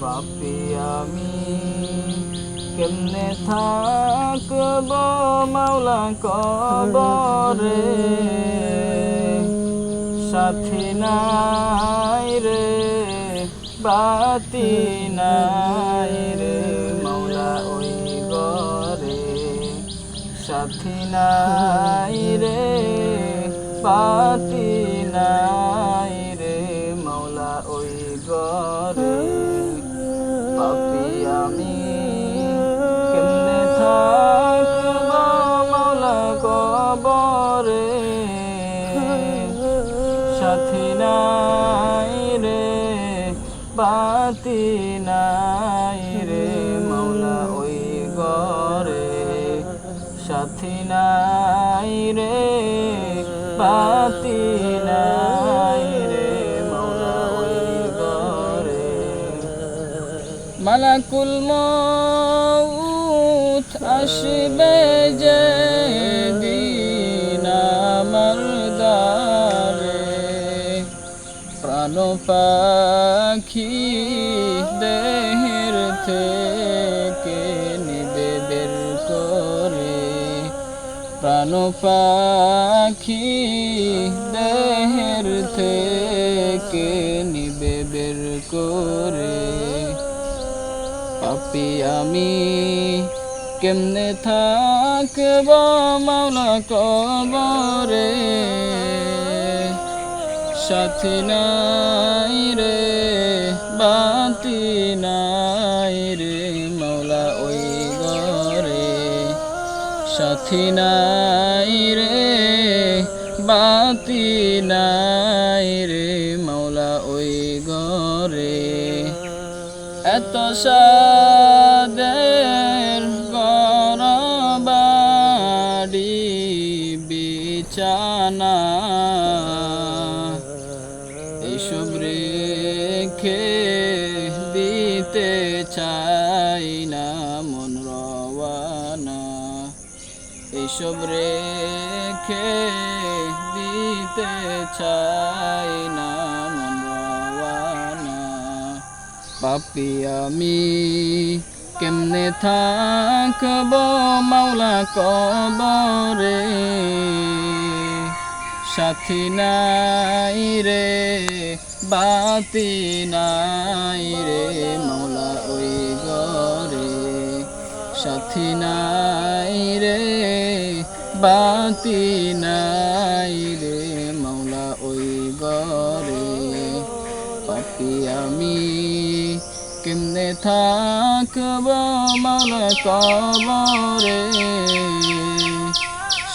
পাপি আমি কেমনে থাকব মাওলা কবরে? সাথী নাই রে, বাতি নাই রে মাওলা ওই গরে সাথী নাই রে, বাতি সাথী নাই রে, বাতি নাই রে। মাওলা ওই গরে সাথী নাই রে, বাতি নাই রে। মাওলা ওই গরে মালাকুল মউত আসবে। পাখি দেহের থেকে নিবে বের করে। প্রাণ পাখি দেহের থেকে নিবে বের করে। পাপি আমি কেমনে থাকব মাওলা কবরে? সাথী নাই রে, বাতি নাই রে, মাওলা ওই গরে সাথী নাই রে, বাতি নাই রে, মাওলা ওই গরে এত সাদের গরবাড়ি বিছানা। এসব রেখে দিতে চাই না মন রওয়ানা। এসব রেখে দিতে চাই না মন রওয়ানা। পাপি আমি কেমনে থাকব মাওলা কবরে? সাথী নাই রে, বাতি নাই রে, মাওলা ওই গরে সাথী নাই রে, বাতি নাই রে, মাওলা ওই গরে পাপি আমি কেমনে থাকব মাওলা কবরে?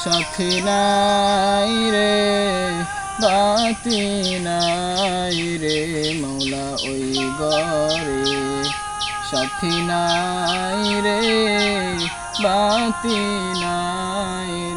সাথী নাই রে বাতি নাই রে মৌলা ওই গরে সাথী নাই রে বাতি নাই